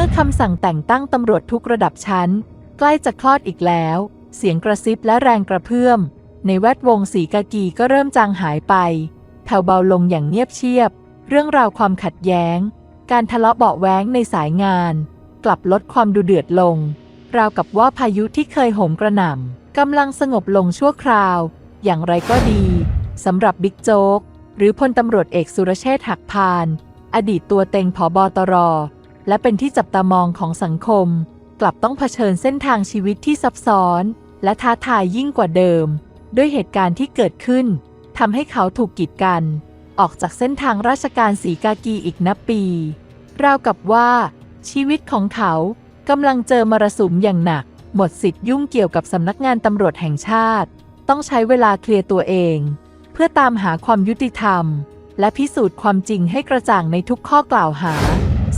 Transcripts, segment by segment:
มื่อคำสั่งแต่งตั้งตำรวจทุกระดับชั้น ใกล้จะคลอดอีกแล้ว เสียงกระซิบและแรงกระเพื่อม ในแวดวงสีกากีก็เริ่มจางหายไปแผ่วเบาลงอย่างเงียบเชียบ เรื่องราวความขัดแย้ง การทะเลาะเบาแว้งในสายงาน กลับลดความดูเดือดลง ราวกับว่าพายุที่เคยโหมกระหน่ำกำลังสงบลงชั่วคราว อย่างไรก็ดีสำหรับบิ๊กโจ๊กหรือพลตำรวจเอกสุรเชษฐ์หักพาน อดีตตัวเต็งผอบอตร และเป็นที่จับตามองของสังคม กลับต้องเผชิญเส้นทางชีวิตที่ซับซ้อน และท้าทายยิ่งกว่าเดิม ด้วยเหตุการณ์ที่เกิดขึ้นทำให้เขาถูกกีดกัน ออกจากเส้นทางราชการสีกากีอีกนับปี ราวกับว่า ชีวิตของเขากำลังเจอมรสุมอย่างหนัก หมดสิทธิ์ยุ่งเกี่ยวกับสำนักงานตำรวจแห่งชาติ ต้องใช้เวลาเคลียร์ตัวเอง เพื่อตามหาความยุติธรรม และพิสูจน์ความจริงให้กระจ่างในทุกข้อกล่าวหา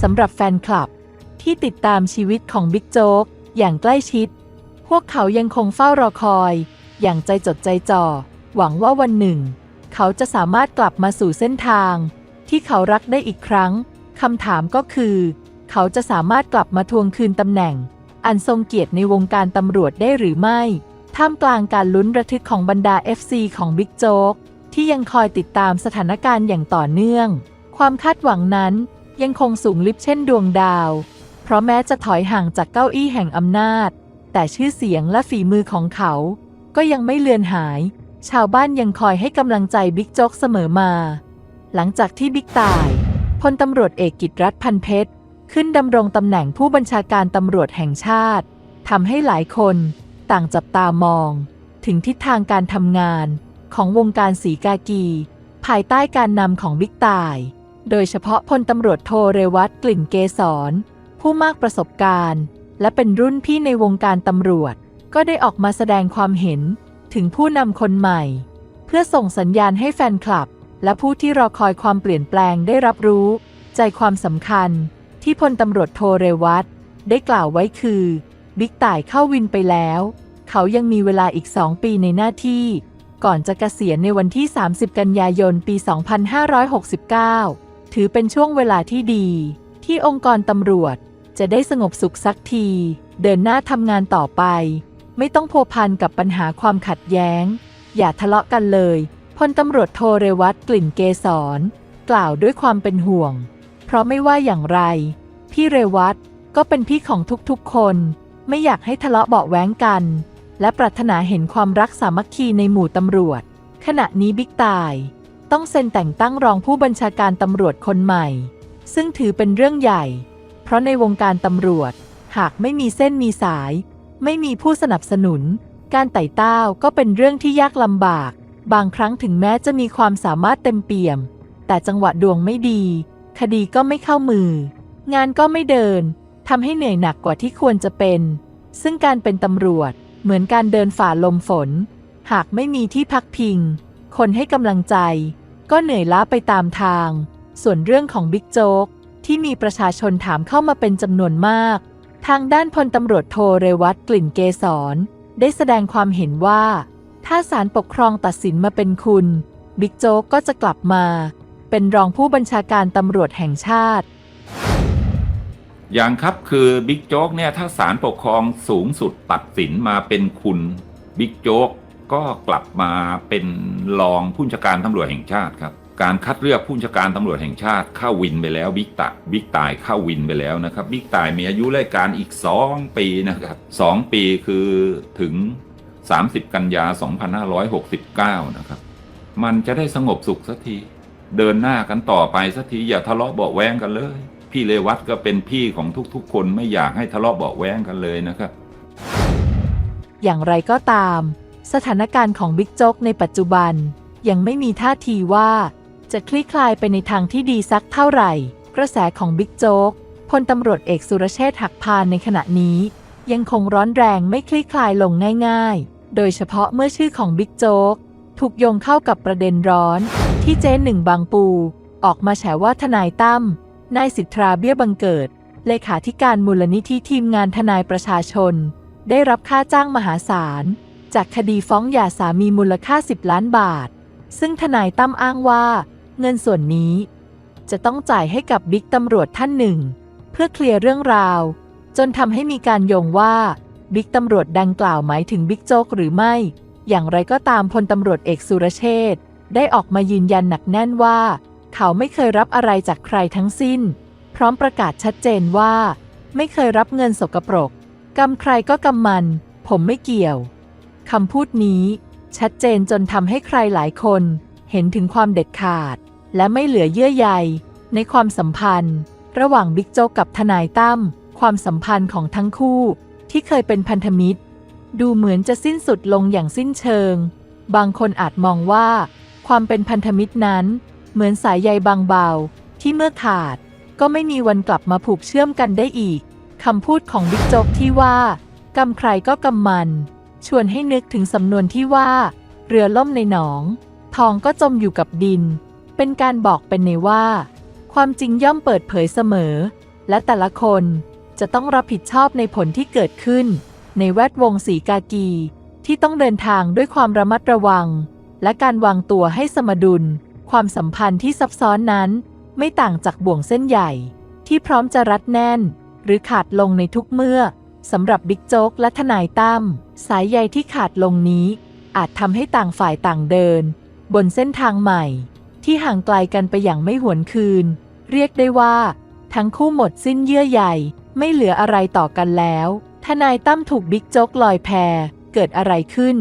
สำหรับแฟนคลับ ที่ติดตามชีวิตของบิ๊กโจ๊กอย่างใกล้ชิด พวกเขายังคงเฝ้ารอคอย อย่างใจจดใจจ่อ หวังว่าวันหนึ่ง เขาจะสามารถกลับมาสู่เส้นทาง ที่เขารักได้อีกครั้งคำถามก็คือ เขาจะสามารถกลับมาทวงคืนตำแหน่ง อันทรงเกียรติในวงการตำรวจได้หรือไม่ ท่ามกลางการลุ้นระทึกของบรรดา FC ของบิ๊กโจ๊กที่ยังคอยติดตามสถานการณ์อย่างต่อเนื่อง ความคาดหวังนั้น ยังคงสูงลิบเช่นดวงดาว เพราะแม้จะถอยห่างจากเก้าอี้แห่งอำนาจ แต่ชื่อเสียงและฝีมือของเขา ก็ยังไม่เลือนหาย ชาวบ้านยังคอยให้กำลังใจบิ๊กโจ๊กเสมอมา หลังจากที่บิ๊กตายพลตำรวจเอกกิตรัฐพันเพชร ขึ้นดำรงตำแหน่งผู้บัญชาการตำรวจแห่งชาติทำให้หลายคนต่างจับตามอง ถึงทิศทางการทำงานของวงการสีกากี ภายใต้การนำของบิ๊กตาย โดยเฉพาะพลตำรวจโทเรวัตกลิ่นเกษรผู้มากประสบการณ์ และเป็นรุ่นพี่ในวงการตำรวจ ก็ได้ออกมาแสดงความเห็นถึงผู้นำคนใหม่ เพื่อส่งสัญญาณให้แฟนคลับ และผู้ที่รอคอยความเปลี่ยนแปลงได้รับรู้ ใจความสำคัญ ที่พลตำรวจโทเรวัตได้กล่าวไว้คือ บิ๊กต่ายเข้าวินไปแล้ว เขายังมีเวลาอีกสองปีในหน้าที่ ก่อนจะเกษียณในวันที่ 30 กันยายน ปี 2569 ถือเป็นช่วงเวลาที่ดี ที่องค์กรตำรวจจะได้สงบสุขสักที เดินหน้าทำงานต่อไป ไม่ต้องพัวพันกับปัญหาความขัดแย้ง อย่าทะเลาะกันเลยพลตำรวจโทเรวัตกลิ่นเกษรกล่าวด้วยความเป็นห่วง เพราะไม่ว่าอย่างไร พี่เรวัตก็เป็นพี่ของทุกๆคน ไม่อยากให้ทะเลาะเบาแว้งกัน และปรารถนาเห็นความรักสามัคคีในหมู่ตำรวจ ขณะนี้บิ๊กตาย ต้องเซ็นแต่งตั้งรองผู้บัญชาการตำรวจคนใหม่ ซึ่งถือเป็นเรื่องใหญ่ เพราะในวงการตำรวจ หากไม่มีเส้นมีสาย ไม่มีผู้สนับสนุน การไต่เต้าก็เป็นเรื่องที่ยากลำบาก บางครั้งถึงแม้จะมีความสามารถเต็มเปี่ยม แต่จังหวะดวงไม่ดี คดีก็ไม่เข้ามือ งานก็ไม่เดินทำให้เหนื่อยหนักกว่าที่ควรจะเป็น ซึ่งการเป็นตำรวจ เหมือนการเดินฝ่าลมฝน หากไม่มีที่พักพิง คนให้กำลังใจ ก็เหนื่อยล้าไปตามทาง ส่วนเรื่องของบิ๊กโจ๊กที่มีประชาชนถามเข้ามาเป็นจำนวนมาก ทางด้านพลตำรวจโทเรวัตกลิ่นเกษรได้แสดงความเห็นว่า ถ้าศาลปกครองตัดสินมาเป็นคุณ บิ๊กโจ๊กก็จะกลับมา เป็นรองผู้บัญชาการตำรวจแห่งชาติ อย่างครับคือบิ๊กโจ๊กเนี่ยถ้าศาลปกครองสูงสุดตัดสินมาเป็นคุณบิ๊กโจ๊ก ก็กลับมาเป็นรองผู้บัญชาการตำรวจแห่งชาติครับการคัดเลือกผู้บัญชาการตำรวจแห่งชาติเข้าวินไปแล้วบิ๊กตะบิ๊กตายเข้าวินไปแล้วนะครับบิ๊กตายมีอายุราชการอีก 2 ปีนะครับ2ปีคือถึง 30 กันยา 2569 นะครับ มันจะได้สงบสุขสักที เดินหน้ากันต่อไปสักทีอย่าทะเลาะเบาแวงกันเลย พี่เลวัตก็เป็นพี่ของทุกๆ คนไม่อยากให้ทะเลาะเบาแวงกันเลยนะครับ อย่างไรก็ตาม สถานการณ์ของบิ๊กโจ๊กในปัจจุบัน ยังไม่มีท่าทีว่า จะคลี่คลายไปในทางที่ดีสักเท่าไหร่ กระแสของบิ๊กโจ๊กพลตำรวจเอกสุรเชษฐ์หักพานในขณะนี้ ยังคงร้อนแรงไม่คลี่คลายลงง่าย ๆ โดยเฉพาะเมื่อชื่อของบิ๊กโจ๊กถูกโยงเข้ากับประเด็นร้อน ที่เจ๊หนึ่งบางปู ออกมาแฉว่าทนายตั้มนายสิทธาเบี้ยบังเกิด เลขาธิการมูลนิธิทีมงานทนายประชาชน ได้รับค่าจ้างมหาศาล จากคดีฟ้องหย่าสามีมูลค่า 10 ล้านบาท ซึ่งทนายตั้มอ้างว่า เงินส่วนนี้ จะต้องจ่ายให้กับบิ๊กตำรวจท่านหนึ่ง เพื่อเคลียร์เรื่องราว จนทำให้มีการโยงว่าบิ๊กตำรวจดังกล่าวหมายถึงบิ๊กโจ๊กหรือไม่ อย่างไรก็ตามพลตำรวจเอกสุรเชษฐ์ได้ออกมายืนยันหนักแน่นว่า เขาไม่เคยรับอะไรจากใครทั้งสิ้น พร้อมประกาศชัดเจนว่า ไม่เคยรับเงินสกปรกกำใครก็กำมัน ผมไม่เกี่ยว คำพูดนี้ชัดเจนจนทำให้ใครหลายคนเห็นถึงความเด็ดขาด และไม่เหลือเยื่อใยในความสัมพันธ์ ระหว่างบิ๊กโจ๊กกับทนายตั้มความสัมพันธ์ของทั้งคู่ที่เคยเป็นพันธมิตร ดูเหมือนจะสิ้นสุดลงอย่างสิ้นเชิง บางคนอาจมองว่า ความเป็นพันธมิตรนั้น เหมือนสายใยบางเบาที่เมื่อขาด ก็ไม่มีวันกลับมาผูกเชื่อมกันได้อีกคำพูดของบิ๊กโจ๊กที่ว่ากำใครก็กำมัน ชวนให้นึกถึงสำนวนที่ว่า เรือล่มในหนอง ทองก็จมอยู่กับดิน เป็นการบอกเป็นในว่า ความจริงย่อมเปิดเผยเสมอ และแต่ละคนจะต้องรับผิดชอบในผลที่เกิดขึ้น ในแวดวงสีกากี ที่ต้องเดินทางด้วยความระมัดระวัง และการวางตัวให้สมดุล ความสัมพันธ์ที่ซับซ้อนนั้น ไม่ต่างจากบ่วงเส้นใหญ่ ที่พร้อมจะรัดแน่น หรือขาดลงในทุกเมื่อ สำหรับบิ๊กโจ๊กและทนายตั้มสายใยที่ขาดลงนี้ อาจทำให้ต่างฝ่ายต่างเดิน บนเส้นทางใหม่ ที่ห่างไกลกันไปอย่างไม่หวนคืน เรียกได้ว่า ทั้งคู่หมดสิ้นเยื่อใยไม่เหลืออะไรต่อกันแล้ว ทนายตั้มถูกบิ๊กโจ๊กลอยแพเกิดอะไรขึ้น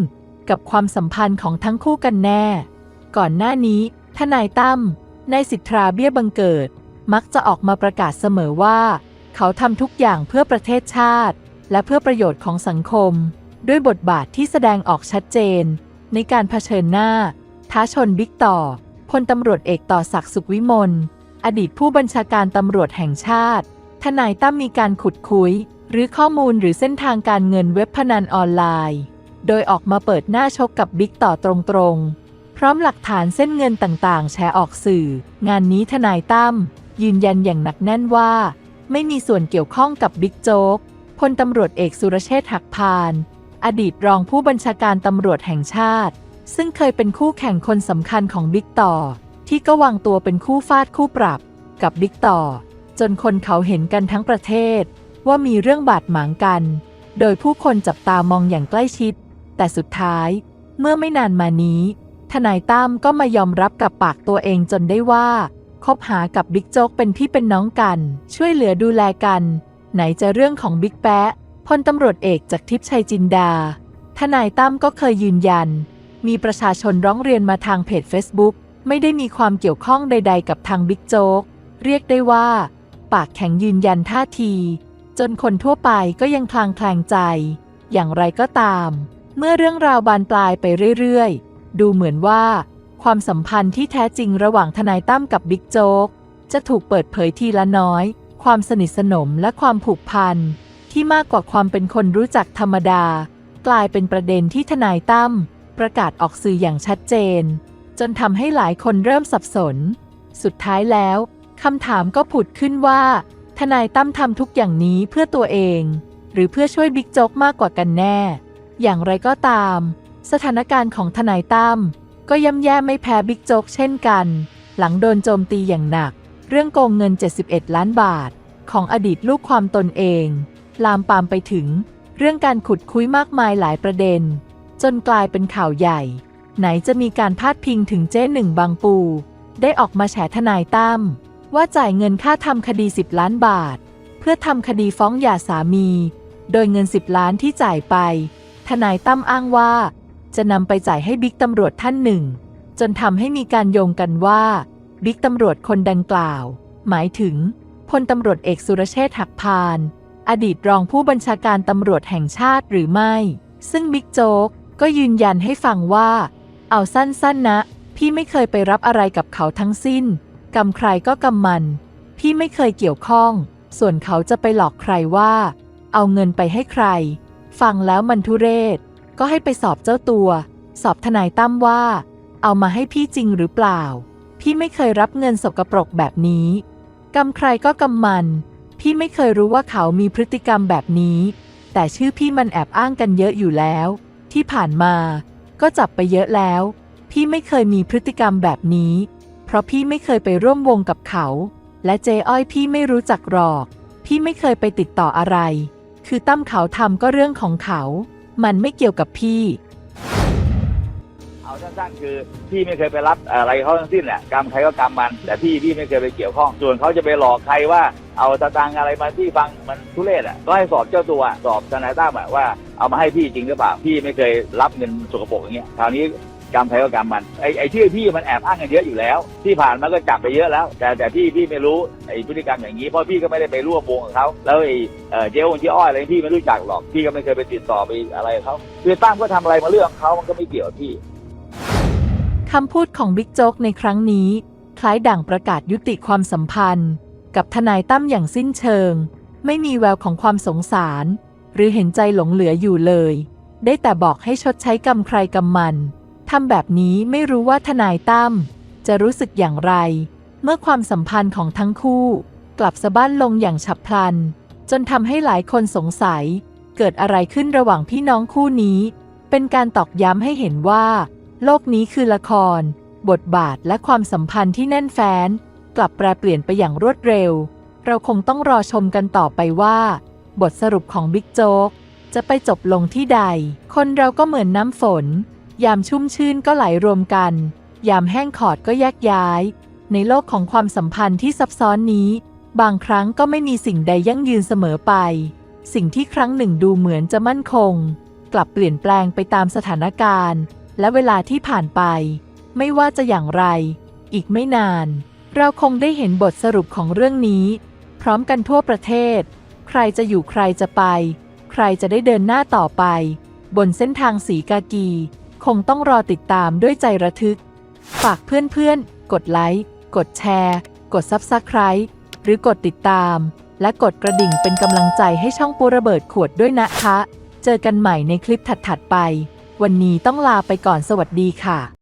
กับความสัมพันธ์ของทั้งคู่กันแน่ ก่อนหน้านี้ ทนายตั้มนายสิทธาเบี้ยบังเกิด มักจะออกมาประกาศเสมอว่า เขาทำทุกอย่างเพื่อประเทศชาติ และเพื่อประโยชน์ของสังคม ด้วยบทบาทที่แสดงออกชัดเจน ในการเผชิญหน้า ท้าชนบิ๊กต่อพลตำรวจเอกต่อศักดิ์สุขวิมล อดีตผู้บัญชาการตำรวจแห่งชาติ ทนายตั้มมีการขุดคุย หรือข้อมูลหรือเส้นทางการเงินเว็บพนันออนไลน์ โดยออกมาเปิดหน้าชกกับบิ๊กต่อตรงๆ พร้อมหลักฐานเส้นเงินต่างๆ แชร์ออกสื่อ งานนี้ทนายตั้มยืนยันอย่างหนักแน่นว่า ไม่มีส่วนเกี่ยวข้องกับบิ๊กโจ๊ก พลตำรวจเอกสุรเชษฐ์หักพาน อดีตรองผู้บัญชาการตำรวจแห่งชาติ ซึ่งเคยเป็นคู่แข่งคนสำคัญของบิ๊กต่อ ที่ก็วางตัวเป็นคู่ฟาดคู่ปรับ กับบิ๊กต่อ จนคนเขาเห็นกันทั้งประเทศ ว่ามีเรื่องบาดหมางกัน โดยผู้คนจับตามองอย่างใกล้ชิด แต่สุดท้าย เมื่อไม่นานมานี้ ทนายตั้มก็มายอมรับกับปากตัวเองจนได้ว่าคบหากับบิ๊กโจ๊กเป็นพี่เป็นน้องกัน ช่วยเหลือดูแลกัน ไหนจะเรื่องของบิ๊กแปะพลตำรวจเอกจากทิพย์ชัยจินดา ทนายตั้มก็เคยยืนยัน มีประชาชนร้องเรียนมาทางเพจ Facebook ไม่ได้มีความเกี่ยวข้องใด ๆ กับทางบิ๊กโจ๊ก เรียกได้ว่า ปากแข็งยืนยันท่าที จนคนทั่วไปก็ยังคลางแคลงใจ อย่างไรก็ตาม เมื่อเรื่องราวบานปลายไปเรื่อยๆ ดูเหมือนว่า ความสัมพันธ์ที่แท้จริงระหว่างทนายตั้มกับบิ๊กโจ๊กจะถูกเปิดเผยทีละน้อย ความสนิทสนมและความผูกพันที่มากกว่าความเป็นคนรู้จักธรรมดา กลายเป็นประเด็นที่ทนายตั้มประกาศออกสื่ออย่างชัดเจน จนทำให้หลายคนเริ่มสับสน สุดท้ายแล้วคำถามก็ผุดขึ้นว่า ทนายตั้มทำทุกอย่างนี้เพื่อตัวเอง หรือเพื่อช่วยบิ๊กโจ๊กมากกว่ากันแน่ อย่างไรก็ตาม สถานการณ์ของทนายตั้มก็ย่ำแย่ไม่แพ้บิ๊กโจ๊กเช่นกัน หลังโดนโจมตีอย่างหนัก เรื่องโกงเงิน 71 ล้านบาท ของอดีตลูกความตนเอง ลามปามไปถึง เรื่องการขุดคุยมากมายหลายประเด็น จนกลายเป็นข่าวใหญ่ ไหนจะมีการพาดพิงถึงเจ๊หนึ่งบางปู ได้ออกมาแฉทนายตั้มว่าจ่ายเงินค่าทำคดี 10 ล้านบาท เพื่อทำคดีฟ้องหย่าสามี โดยเงิน 10 ล้านที่จ่ายไป ทนายตั้มอ้างว่า จะนำไปจ่ายให้บิ๊กตำรวจท่านหนึ่ง จนทำให้มีการโยงกันว่า บิ๊กตำรวจคนดังกล่าว หมายถึงพลตำรวจเอกสุรเชษฐ์หักพาน อดีตรองผู้บัญชาการตำรวจแห่งชาติหรือไม่ ซึ่งบิ๊กโจ๊กก็ยืนยันให้ฟังว่า เอาสั้นๆนะ พี่ไม่เคยไปรับอะไรกับเขาทั้งสิ้นกำใครก็กำมัน พี่ไม่เคยเกี่ยวข้อง ส่วนเขาจะไปหลอกใครว่า เอาเงินไปให้ใคร ฟังแล้วมันทุเรศ ก็ให้ไปสอบเจ้าตัว สอบทนายตั้มว่า เอามาให้พี่จริงหรือเปล่า พี่ไม่เคยรับเงินสกปรกแบบนี้กำใครก็กำมัน พี่ไม่เคยรู้ว่าเขามีพฤติกรรมแบบนี้ แต่ชื่อพี่มันแอบอ้างกันเยอะอยู่แล้ว ที่ผ่านมาก็จับไปเยอะแล้ว พี่ไม่เคยมีพฤติกรรมแบบนี้ เพราะพี่ไม่เคยไปร่วมวงกับเขา และเจอ้อยพี่ไม่รู้จักหรอกพพี่ไม่เคยไปติดต่ออะไร คือตั้มเขาทำก็เรื่องของเขา มันไม่เกี่ยวกับพี่ เอาสั้นๆคือพี่ไม่เคยไปรับอะไรเขาทั้งสิ้นแหละกรรมใครก็กรรมมัน แต่พี่พี่ไม่เคยไปเกี่ยวข้อง ส่วนเขาจะไปหลอกใครว่าเอาตะตังอะไรมาที่ฟังมันทุเรศอะก็ให้สอบเจ้าตัวสอบทนายตั้มว่าเอามาให้พี่จริงหรือเปล่าพี่ไม่เคยรับเงินสกปรกอย่างเงี้ยคราวนี้กรรมใครก็กรรมมันไอ้ไอ้ชื่อพี่มันแอบอ้างกันเยอะอยู่แล้ว ที่ผ่านมาก็จับไปเยอะแล้ว แต่แต่พี่พี่ไม่รู้ไอ้พฤติกรรมอย่างนี้เพราะพี่ก็ไม่ได้ไปร่วมวงกับเขาแล้วไอ้เอ่อเจ๊องเจ๊อ้อยอะไรพี่ไม่รู้จักหรอกพี่ก็ไม่เคยไปติดต่อไปอะไรเขาคือตั้มก็ทำอะไรมาเรื่องของเขามันก็ไม่เกี่ยวกับพี่ คำพูดของบิ๊กโจ๊กในครั้งนี้ คล้ายด่างประกาศยุติความสัมพันธ์ กับทนายตั้มอย่างสิ้นเชิง ไม่มีแววของความสงสาร หรือเห็นใจหลงเหลืออยู่เลย ได้แต่บอกให้ชดใช้กรรมใครกรรมมันทำแบบนี้ไม่รู้ว่าทนายตั้มจะรู้สึกอย่างไร เมื่อความสัมพันธ์ของทั้งคู่ กลับสะบั้นลงอย่างฉับพลัน จนทำให้หลายคนสงสัย เกิดอะไรขึ้นระหว่างพี่น้องคู่นี้ เป็นการตอกย้ำให้เห็นว่า โลกนี้คือละคร บทบาทและความสัมพันธ์ที่แน่นแฟ้น กลับแปรเปลี่ยนไปอย่างรวดเร็ว เราคงต้องรอชมกันต่อไปว่า บทสรุปของบิ๊กโจ๊กจะไปจบลงที่ใด คนเราก็เหมือนน้ำฝน ยามชุ่มชื่นก็ไหลรวมกัน ยามแห้งขอดก็แยกย้าย ในโลกของความสัมพันธ์ที่ซับซ้อนนี้ บางครั้งก็ไม่มีสิ่งใดยั่งยืนเสมอไป สิ่งที่ครั้งหนึ่งดูเหมือนจะมั่นคง กลับเปลี่ยนแปลงไปตามสถานการณ์ และเวลาที่ผ่านไป ไม่ว่าจะอย่างไร อีกไม่นาน เราคงได้เห็นบทสรุปของเรื่องนี้ พร้อมกันทั่วประเทศ ใครจะอยู่ใครจะไป ใครจะได้เดินหน้าต่อไป บนเส้นทางสีกากี คงต้องรอติดตามด้วยใจระทึก ฝากเพื่อนๆ กดไลค์ กดแชร์ กด Subscribe หรือกดติดตาม และกดกระดิ่งเป็นกำลังใจให้ช่องปูระเบิดขวดด้วยนะคะ เจอกันใหม่ในคลิปถัดๆไป วันนี้ต้องลาไปก่อนสวัสดีค่ะ